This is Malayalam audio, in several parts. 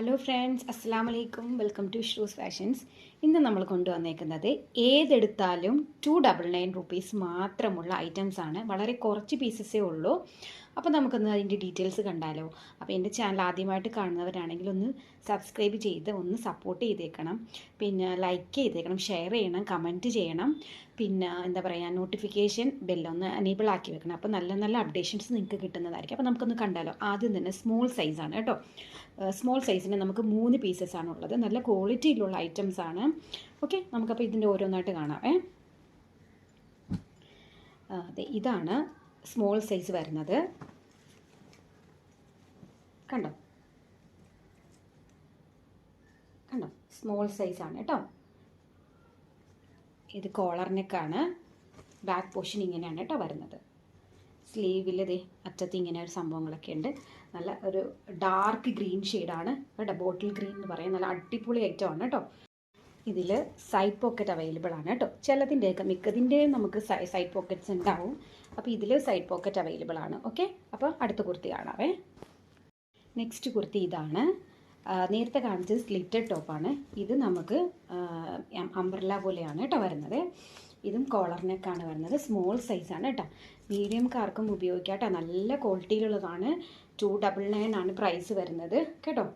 ഹലോ ഫ്രണ്ട്സ് അസ്സാം വലൈക്കും വെൽക്കം ടു ഷൂസ് ഫാഷൻസ് ഇന്ന് നമ്മൾ കൊണ്ടുവന്നേക്കുന്നത് ഏതെടുത്താലും ടു ഡബിൾ നയൻ റുപ്പീസ് മാത്രമുള്ള ഐറ്റംസ് ആണ്. വളരെ കുറച്ച് പീസസേ ഉള്ളൂ. അപ്പോൾ നമുക്കൊന്ന് അതിന്റെ ഡീറ്റെയിൽസ് കണ്ടാലോ. അപ്പോൾ എന്റെ ചാനൽ ആദ്യമായിട്ട് കാണുന്നവരാണെങ്കിൽ ഒന്ന് സബ്സ്ക്രൈബ് ചെയ്ത് ഒന്ന് സപ്പോർട്ട് ചെയ്തേക്കണം. പിന്നെ ലൈക്ക് ചെയ്തേക്കണം ഷെയർ ചെയ്യണം കമന്റ് ചെയ്യണം. പിന്നെ എന്താ പറയുക നോട്ടിഫിക്കേഷൻ ബെല്ലൊന്ന് എനേബിൾ ആക്കി വെക്കണം. അപ്പോൾ നല്ല നല്ല അപ്ഡേഷൻസ് നിങ്ങൾക്ക് കിട്ടുന്നതായിരിക്കും. അപ്പോൾ നമുക്കൊന്ന് കണ്ടാലോ. ആദ്യം തന്നെ സ്മോൾ സൈസാണ് കേട്ടോ. സ്മോൾ സൈസിന് നമുക്ക് മൂന്ന് പീസസ് ആണ് ഉള്ളത്. നല്ല ക്വാളിറ്റിയിലുള്ള ഐറ്റംസ് ആണ്. ഓക്കെ നമുക്കപ്പോൾ ഇതിന്റെ ഓരോന്നായിട്ട് കാണാം. ഏ അതെ ഇതാണ് സ്മോൾ സൈസ് വരുന്നത്. കണ്ടോ? കണ്ടോ? സ്മോൾ സൈസാണ് കേട്ടോ. ഇത് കോളർ ബാക്ക് പോർഷൻ ഇങ്ങനെയാണ് കേട്ടോ വരുന്നത്. സ്ലീവിൽ ദേ അറ്റത്ത് ഇങ്ങനെ ഒരു സംഭവങ്ങളൊക്കെ ഉണ്ട്. നല്ല ഒരു ഡാർക്ക് ഗ്രീൻ ഷെയ്ഡാണ് കേട്ടോ ബോട്ടിൽ ഗ്രീൻ എന്ന് പറയും. നല്ല അടിപൊളി ഐറ്റമാണ് കേട്ടോ. ഇതിൽ സൈഡ് പോക്കറ്റ് അവൈലബിൾ ആണ് കേട്ടോ. ചിലതിന്റെയൊക്കെ മിക്കതിന്റെയും നമുക്ക് സൈഡ് പോക്കറ്റ്സ് ഉണ്ടാവും. അപ്പോൾ ഇതിൽ സൈഡ് പോക്കറ്റ് അവൈലബിൾ ആണ്. ഓക്കെ അപ്പോൾ അടുത്ത കുർത്തി കാണാവേ. നെക്സ്റ്റ് കുർത്തി ഇതാണ്. നേരത്തെ കാണിച്ചത് സ്ലിറ്റഡ് ടോപ്പാണ്. ഇത് നമുക്ക് അംബ്രല്ല പോലെയാണ് കേട്ടോ വരുന്നത്. ഇതും കോളർ വരുന്നത്. സ്മോൾ സൈസാണ് കേട്ടോ മീഡിയംകാർക്കും ഉപയോഗിക്കാം കേട്ടോ നല്ല ക്വാളിറ്റിയിലുള്ളതാണ് ടു ഡബിൾ നയൻ ആണ് പ്രൈസ് വരുന്നത്. കേട്ടോ?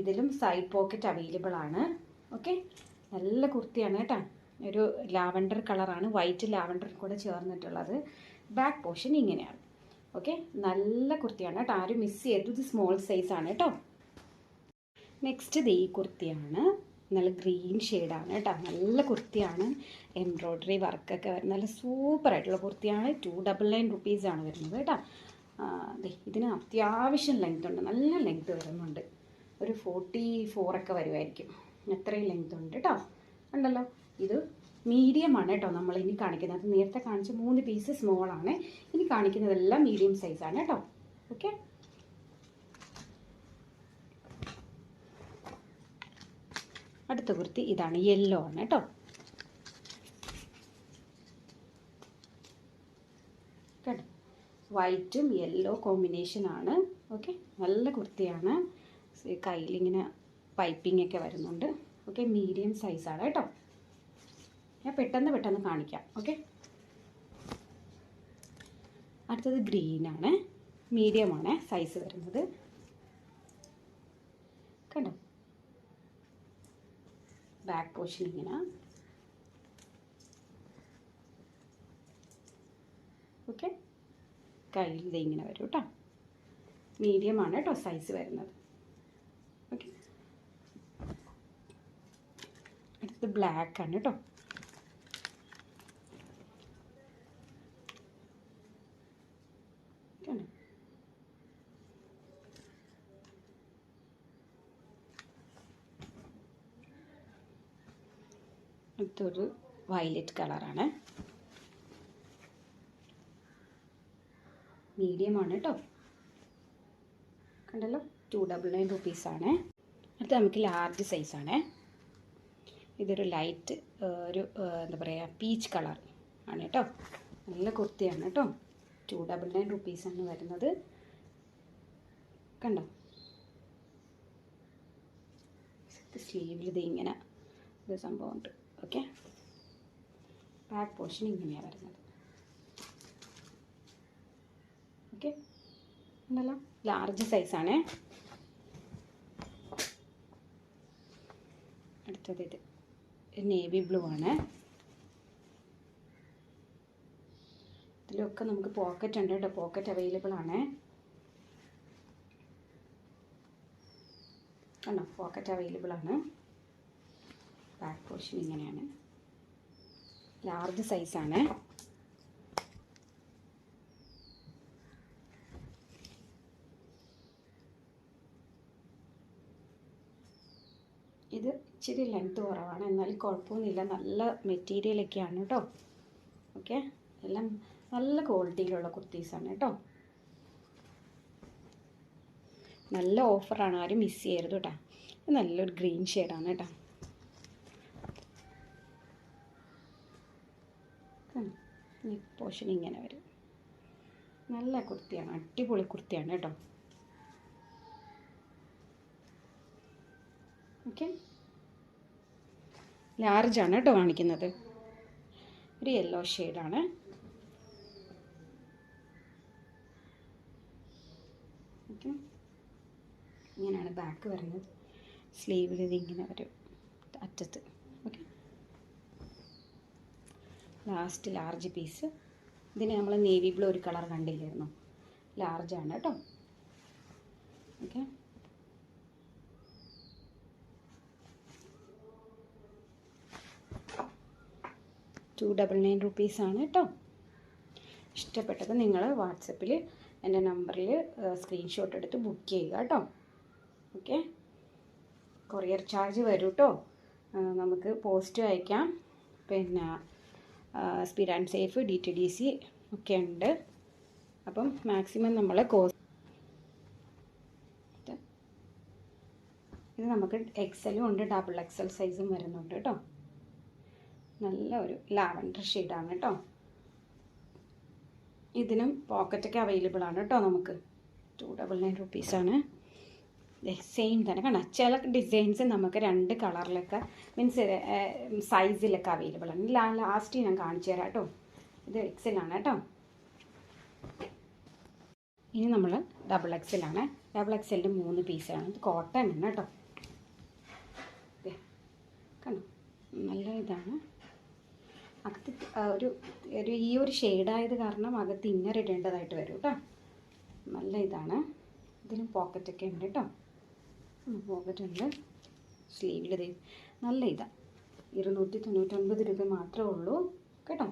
ഇതിലും സൈഡ് പോക്കറ്റ് അവൈലബിൾ ആണ്. ഓക്കെ നല്ല കുർത്തിയാണ് കേട്ടോ ഒരു ലാവൻഡർ കളറാണ് വൈറ്റ് ലാവൻഡർ കൂടെ ചേർന്നിട്ടുള്ളത്. ബാക്ക് പോർഷൻ ഇങ്ങനെയാണ്. ഓക്കെ നല്ല കുർത്തിയാണ് കേട്ടോ ആരും മിസ് ചെയ്തു ഇത് സ്മോൾ സൈസാണ് കേട്ടോ നെക്സ്റ്റ് ഇത് ഈ കുർത്തിയാണ്. നല്ല ഗ്രീൻ ഷെയ്ഡാണ് കേട്ടോ. നല്ല കുർത്തിയാണ്. എംബ്രോയ്ഡറി വർക്കൊക്കെ വരുന്ന നല്ല സൂപ്പർ ആയിട്ടുള്ള കുർത്തിയാണ്. ടു ഡബിൾ നയൻ റുപ്പീസാണ് വരുന്നത് കേട്ടോ. അതെ ഇതിന് അത്യാവശ്യം ലെങ്ത് ഉണ്ട്. നല്ല ലെങ്ത് വരുന്നുണ്ട്. ഒരു ഫോർട്ടി ഫോറൊക്കെ വരുമായിരിക്കും അത്രയും ലെങ്ത് ഉണ്ട് കേട്ടോ. ഉണ്ടല്ലോ. ഇത് മീഡിയമാണ് കേട്ടോ. നമ്മൾ ഇനി കാണിക്കുന്നത്. നേരത്തെ കാണിച്ച മൂന്ന് പീസ് സ്മോളാണ് ഇനി കാണിക്കുന്നതെല്ലാം മീഡിയം സൈസാണ് കേട്ടോ. ഓക്കെ അടുത്ത കുർത്തി ഇതാണ് യെല്ലോ ആണ് കേട്ടോ. വൈറ്റും യെല്ലോ കോമ്പിനേഷൻ ആണ്. ഓക്കെ നല്ല കുർത്തിയാണ്. കയ്യിലിങ്ങനെ പൈപ്പിംഗ് ഒക്കെ വരുന്നുണ്ട്. ഓക്കെ മീഡിയം സൈസാണ് കേട്ടോ. ഞാൻ പെട്ടെന്ന് പെട്ടെന്ന് കാണിക്കാം. ഓക്കെ അടുത്തത് ഗ്രീനാണ് മീഡിയമാണ് സൈസ് വരുന്നത്. കണ്ടോ? ബാക്ക് പോർഷൻ ഇങ്ങനെ ഓക്കെ കയ്യിൽ ഇത് ഇങ്ങനെ വരും കേട്ടോ. മീഡിയമാണ് കേട്ടോ സൈസ് വരുന്നത്. ഓക്കെ അടുത്ത് ബ്ലാക്ക് ആണ് കേട്ടോ കണ്ടോ അടുത്തൊരു വയലറ്റ് കളറാണ് മീഡിയം ആണ് കേട്ടോ കണ്ടല്ലോ? ടു ഡബിൾ നയൻ റുപ്പീസാണ് അടുത്ത നമുക്ക് ലാർജ് സൈസാണ് ഇതൊരു ലൈറ്റ് ഒരു എന്താ പറയുക പീച്ച് കളർ ആണ് കേട്ടോ നല്ല കുർത്തിയാണ് കേട്ടോ ടു ഡബിൾ നയൻ റുപ്പീസാണ് വരുന്നത്. കണ്ടോ? സ്ലീവിൽ ഇത് ഇങ്ങനെ ഒരു സംഭവമുണ്ട് ഓക്കെ ബാക്ക് പോർഷൻ ഇങ്ങനെയാണ് വരുന്നത്. ഓക്കെ ഉണ്ടല്ലോ ലാർജ് സൈസാണേ അടുത്തത് ഇത്. നേവി ബ്ലൂ ആണ്. ഇതിലൊക്കെ നമുക്ക് പോക്കറ്റ് ഉണ്ട് കേട്ടോ. പോക്കറ്റ് അവൈലബിൾ ആണ്. കണ്ടോ? പോക്കറ്റ് അവൈലബിൾ ആണ്. ബാക്ക് പോർഷൻ ഇങ്ങനെയാണ്. ലാർജ് സൈസാണ് ഇത് ഇച്ചിരി ലെങ്ത് കുറവാണ്. എന്നാലും കുഴപ്പമൊന്നുമില്ല. നല്ല മെറ്റീരിയലൊക്കെയാണ് കേട്ടോ ഓക്കെ എല്ലാം നല്ല ക്വാളിറ്റിയിലുള്ള കുർത്തീസാണ് കേട്ടോ നല്ല ഓഫറാണ് ആരും മിസ് ചെയ്യരുത് കേട്ടോ നല്ലൊരു ഗ്രീൻ ഷെയ്ഡാണ് കേട്ടോ നെക്ക് പോർഷൻ ഇങ്ങനെ വരും. നല്ല കുർത്തിയാണ് അടിപൊളി കുർത്തിയാണ് കേട്ടോ. ഓക്കെ ലാർജാണ് കേട്ടോ കാണിക്കുന്നത്. ഒരു യെല്ലോ ഷെയ്ഡാണ് ഓക്കെ ഇങ്ങനെയാണ് ബാക്ക് വരുന്നത്. സ്ലീവിൽ ഇതിങ്ങനെ വരും. അറ്റത്ത് ഓക്കെ ലാസ്റ്റ് ലാർജ് പീസ്. ഇതിന് നമ്മൾ നേവി ബ്ലൂ ഒരു കളർ കണ്ടില്ലായിരുന്നു. ലാർജാണ് കേട്ടോ. ഓക്കെ. ടു ഡബിൾ നയൻ റുപ്പീസാണ് കേട്ടോ. ഇഷ്ടപ്പെട്ടത് നിങ്ങൾ വാട്സപ്പിൽ എന്റെ നമ്പറിൽ സ്ക്രീൻഷോട്ട് എടുത്ത് ബുക്ക് ചെയ്യുക കേട്ടോ. ഓക്കെ. കൊറിയർ ചാർജ് വരും കേട്ടോ. നമുക്ക് പോസ്റ്റ് അയക്കാം. പിന്നെ speed and safe D T D C ഒക്കെ ഉണ്ട്. അപ്പം മാക്സിമം നമ്മൾ കോസ് ഇത് നമുക്ക് എക്സലും ഉണ്ട് ഡബിൾ എക്സൽ സൈസും വരുന്നുണ്ട് കേട്ടോ. നല്ല ഒരു ലാവൻഡർ ഷെയ്ഡാണ് കേട്ടോ. ഇതിനും പോക്കറ്റൊക്കെ അവൈലബിൾ ആണ് കേട്ടോ നമുക്ക്. ടു ഡബിൾ നയൻ റുപ്പീസാണ് സെയിം തന്നെ. കാണാം ചില ഡിസൈൻസ് നമുക്ക് രണ്ട് കളറിലൊക്കെ മീൻസ് സൈസിലൊക്കെ അവൈലബിൾ ആണ്. ലാസ്റ്റ് ഞാൻ കാണിച്ചു തരാം കേട്ടോ. ഇത് എക്സിലാണ് കേട്ടോ. ഇനി നമ്മൾ ഡബിൾ എക്സലാണ് ഡബിൾ എക്സലിന്റെ മൂന്ന് പീസാണ് ഇത് കോട്ടൺ ആണ് കേട്ടോ. കണ്ടോ? നല്ല ഇതാണ്. അകത്ത് ഒരു ഒരു ഈ ഒരു ഷെയ്ഡായത് കാരണം അകത്ത് ഇന്നർ ഇടേണ്ടതായിട്ട് വരും കേട്ടോ. നല്ല ഇതാണ്. ഇതിന് പോക്കറ്റൊക്കെ ഉണ്ട് കേട്ടോ. പോക്കറ്റ് ഉണ്ട് സ്ലീവിൽ നല്ല ഇതാണ് ഇരുന്നൂറ്റി തൊണ്ണൂറ്റൊൻപത് രൂപ മാത്രമേ ഉള്ളൂ. കേട്ടോ?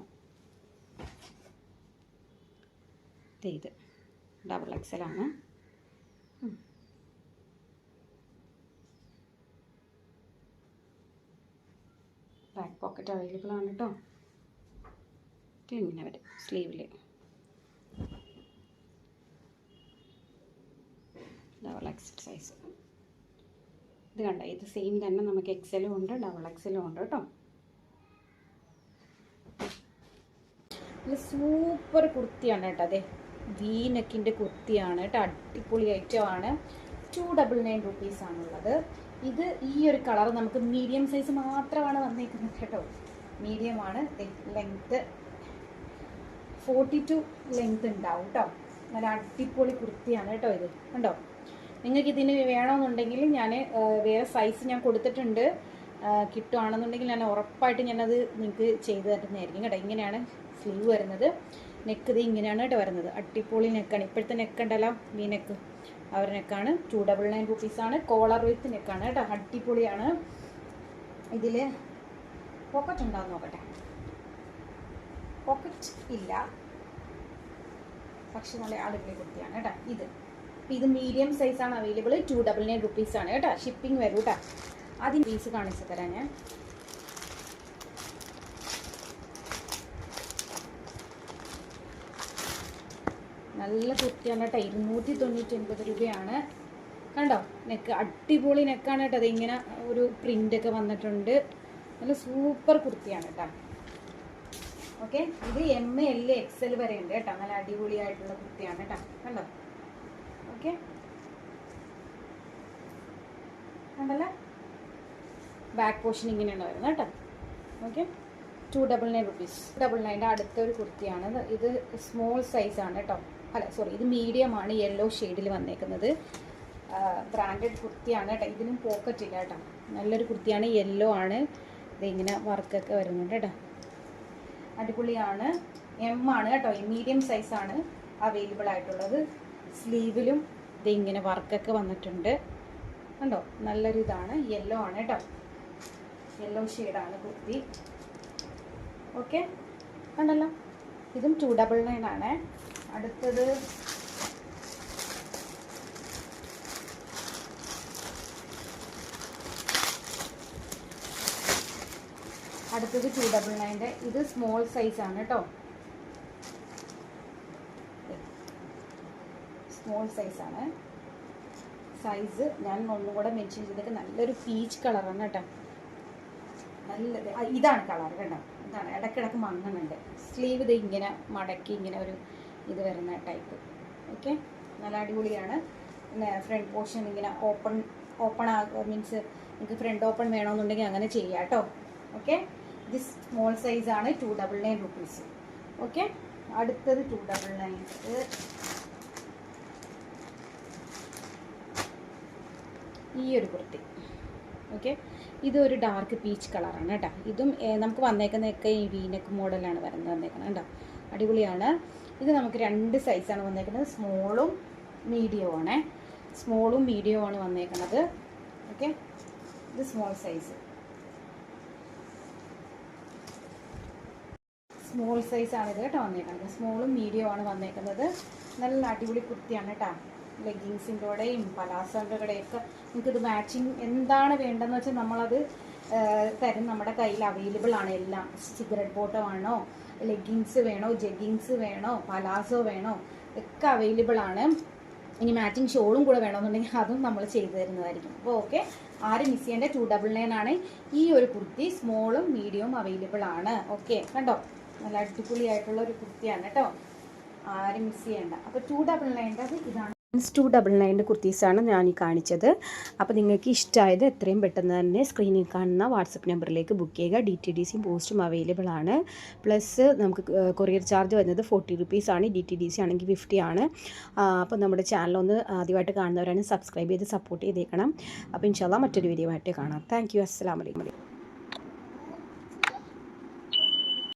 ഇത് ഡബിൾ എക്സലാണ് ബാക്ക് പോക്കറ്റ് അവൈലബിൾ ആണ് കേട്ടോ. ഇങ്ങനെ വരും സ്ലീവിൽ ഡബിൾ എക്സൽ സൈസ് ഇത് കണ്ട? ഇത് സെയിം തന്നെ നമുക്ക് എക്സലും ഉണ്ട് ഡബിൾ എക്സലും ഉണ്ട് കേട്ടോ. ഇത് സൂപ്പർ കുർത്തിയാണ് കേട്ടോ അതെ. വി നെക്കിന്റെ കുർത്തിയാണ് കേട്ടോ അടിപൊളി ഐറ്റമാണ് ടു ഡബിൾ നയൻ റുപ്പീസാണുള്ളത് ഇത് ഈ ഒരു കളർ നമുക്ക് മീഡിയം സൈസ് മാത്രമാണ് വന്നേക്കുന്നത് കേട്ടോ. മീഡിയമാണ് ലെങ്ത്ത് ഫോർട്ടി ടു ലെങ്ത് ഉണ്ടാവും കേട്ടോ. നല്ല അടിപൊളി കുർത്തിയാണ് കേട്ടോ ഇത്. കണ്ടോ? നിങ്ങൾക്ക് ഇതിന് വേണമെന്നുണ്ടെങ്കിൽ ഞാൻ വേറെ സൈസ് ഞാൻ കൊടുത്തിട്ടുണ്ട്. കിട്ടുകയാണെന്നുണ്ടെങ്കിൽ ഞാൻ ഉറപ്പായിട്ട് ഞാനത് നിങ്ങൾക്ക് ചെയ്തു തരുന്നതായിരിക്കും കേട്ടോ. ഇങ്ങനെയാണ് സ്ലീവ് വരുന്നത്. നെക്ക് ഇത് ഇങ്ങനെയാണ് കേട്ടോ വരുന്നത്. അട്ടിപ്പൊളി നെക്കാണ് ഇപ്പോഴത്തെ നെക്ക് ഉണ്ടല്ലോ ഈ നെക്ക് അവർ നെക്കാണ് ടു ഡബിൾ നയൻ റുപ്പീസാണ് കോളർ വിത്ത് നെക്കാണ് കേട്ടോ. അട്ടിപ്പൊളിയാണ് ഇതിൽ പോക്കറ്റ് ഉണ്ടാവും നോക്കട്ടെ. പോക്കറ്റ് ഇല്ല. പക്ഷെ നല്ല അടിപൊളി കുർത്തിയാണ് കേട്ടോ ഇത്. ഇത് മീഡിയം സൈസാണ് അവൈലബിൾ ടു ഡബിൾ നയൻ റുപ്പീസാണ് കേട്ടോ. ഷിപ്പിംഗ് വരും കേട്ടോ. അതിന് പീസ് കാണിച്ചു തരാം ഞാൻ. നല്ല കുർത്തിയാണ് കേട്ടോ. ഇരുന്നൂറ്റി തൊണ്ണൂറ്റി ഒൻപത് രൂപയാണ്. കണ്ടോ? നെക്ക് അടിപൊളി നെക്കാണ് കേട്ടോ. അതിങ്ങനെ ഒരു പ്രിന്റൊക്കെ വന്നിട്ടുണ്ട്. നല്ല സൂപ്പർ കുർത്തിയാണ് കേട്ടോ. ഓക്കെ ഇത് എം എൽ എക്സ് എൽ വരെ ഉണ്ട് കേട്ടോ. നല്ല അടിപൊളിയായിട്ടുള്ള കുർത്തിയാണ് കേട്ടോ. കണ്ടോ? ഓക്കെ. കണ്ടല്ലേ? ബാക്ക് പോർഷൻ ഇങ്ങനെയാണ് വരുന്നത് കേട്ടോ. Okay. Two double nine rupees double നയന്റെ അടുത്തൊരു കുർത്തിയാണ്. ഇത് സ്മോൾ സൈസാണ് കേട്ടോ. അല്ല സോറി ഇത് മീഡിയമാണ് യെല്ലോ ഷെയ്ഡിൽ വന്നേക്കുന്നത്. ബ്രാൻഡഡ് കുർത്തിയാണ് കേട്ടോ. ഇതിനും പോക്കറ്റ് ഇല്ല കേട്ടോ. നല്ലൊരു കുർത്തിയാണ്. യെല്ലോ ആണ്. ഇതിങ്ങനെ വർക്കൊക്കെ വരുന്നുണ്ട് കേട്ടോ. അടിപൊളിയാണ്. എം ആണ് കേട്ടോ. മീഡിയം സൈസാണ് അവൈലബിൾ ആയിട്ടുള്ളത്. സ്ലീവിലും ഇത് ഇങ്ങനെ വർക്കൊക്കെ വന്നിട്ടുണ്ട്. കണ്ടോ? നല്ലൊരു ഇതാണ് യെല്ലോ ആണ് കേട്ടോ. യെല്ലോ ഷെയ്ഡാണ് കുർത്തി. ഓക്കെ കണ്ടല്ലോ? ഇതും ടു ഡബിൾ നയൻ ആണ്. അടുത്തത് അടുത്തത് ടു ഡബിൾ നയന്റെ ഇത് സ്മോൾ സൈസാണ് കേട്ടോ. സ്മോൾ സൈസാണ് സൈസ് ഞാൻ ഒന്നും കൂടെ മെൻഷൻ ചെയ്തിട്ട് നല്ലൊരു പീച്ച് കളറാണ് കേട്ടോ. നല്ല ഇതാണ് കളർ കേട്ടോ ഇതാണ് ഇടയ്ക്കിടയ്ക്ക് മങ്ങുന്നുണ്ട്. സ്ലീവ് ഇത് ഇങ്ങനെ മടക്കി ഇങ്ങനെ ഒരു ഇത് വരുന്ന ടൈപ്പ് ഓക്കെ നല്ല അടിപൊളിയാണ്. പിന്നെ ഫ്രണ്ട് പോർഷൻ ഇങ്ങനെ ഓപ്പൺ ഓപ്പൺ ആ മീൻസ് നിങ്ങൾക്ക് ഫ്രണ്ട് ഓപ്പൺ വേണമെന്നുണ്ടെങ്കിൽ അങ്ങനെ ചെയ്യാം കേട്ടോ. ഓക്കെ ഇത് സ്മോൾ സൈസാണ് two double nine rupees okay അടുത്തത് ടു ഡബിൾ നയൻ ഈ ഒരു കുർത്തി ഓക്കെ ഇതൊരു ഡാർക്ക് പീച്ച് കളറാണ് കേട്ടോ. ഇതും നമുക്ക് വന്നേക്കുന്നതൊക്കെ ഈ വീനക്ക് മോഡലാണ് വരുന്നത് വന്നേക്കുന്നത് കേട്ടോ. അടിപൊളിയാണ്. ഇത് നമുക്ക് രണ്ട് സൈസാണ് വന്നേക്കുന്നത്. സ്മോളും മീഡിയവും ആണേ. സ്മോളും മീഡിയവും ആണ് വന്നേക്കുന്നത്. ഓക്കെ ഇത് സ്മോൾ സൈസ് സ്മോൾ സൈസ് ആണ് ഇത് കേട്ടോ വന്നേക്കുന്നത്. സ്മോളും മീഡിയവും ആണ് വന്നേക്കുന്നത്. നല്ല അടിപൊളി കുർത്തിയാണ് കേട്ടോ. ലെഗിങ്സിന്റെ കൂടെയും പലാസോന്റെ കൂടെയൊക്കെ നിങ്ങൾക്കിത് മാച്ചിങ് എന്താണ് വേണ്ടതെന്ന് വെച്ചാൽ നമ്മളത് തരും. നമ്മുടെ കയ്യിൽ അവൈലബിൾ ആണ് എല്ലാം. സിഗരറ്റ് ബോട്ടോ ആണോ ലെഗിങ്സ് വേണോ ജെഗിങ്സ് വേണോ പലാസോ വേണോ ഒക്കെ അവൈലബിൾ ആണ്. ഇനി മാച്ചിങ് ഷോളും കൂടെ വേണമെന്നുണ്ടെങ്കിൽ അതും നമ്മൾ ചെയ്തു തരുന്നതായിരിക്കും. അപ്പോൾ ഓക്കെ ആര് മിസ് ചെയ്യേണ്ട? ടു ഡബിൾ നയൻ ആണ്. ഈ ഒരു കുർത്തി സ്മോളും മീഡിയവും അവൈലബിൾ ആണ്. ഓക്കെ കണ്ടോ? നല്ല അടിപൊളിയായിട്ടുള്ള ഒരു കുർത്തിയാണ് കേട്ടോ. ആരും മിസ് ചെയ്യേണ്ട. അപ്പോൾ ടു ഡബിൾ നയന്റെ അത് ഇതാണ്. ടു ഡബിൾ നയന്റെ കുർത്തീസാണ് ഞാൻ ഈ കാണിച്ചത്. അപ്പോൾ നിങ്ങൾക്ക് ഇഷ്ടമായത് എത്രയും പെട്ടെന്ന് തന്നെ സ്ക്രീനിൽ കാണുന്ന വാട്സപ്പ് നമ്പറിലേക്ക് ബുക്ക് ചെയ്യുക. ഡി ടി ഡി സിയും പോസ്റ്റും അവൈലബിൾ ആണ്. പ്ലസ് നമുക്ക് കൊറിയർ ചാർജ് വരുന്നത് ഫോർട്ടി റുപ്പീസ് ആണ്. ഡി ടി ഡി സി ആണെങ്കിൽ ഫിഫ്റ്റി ആണ്. അപ്പോൾ നമ്മുടെ ചാനൽ ഒന്ന് ആദ്യമായിട്ട് കാണുന്നവരാണ് സബ്സ്ക്രൈബ് ചെയ്ത് സപ്പോർട്ട് ചെയ്തേക്കണം. അപ്പോൾ ഇൻഷാല്ല മറ്റൊരു വീഡിയോ ആയിട്ട് കാണാം. താങ്ക് യു അസ്സാം വലൈക്കും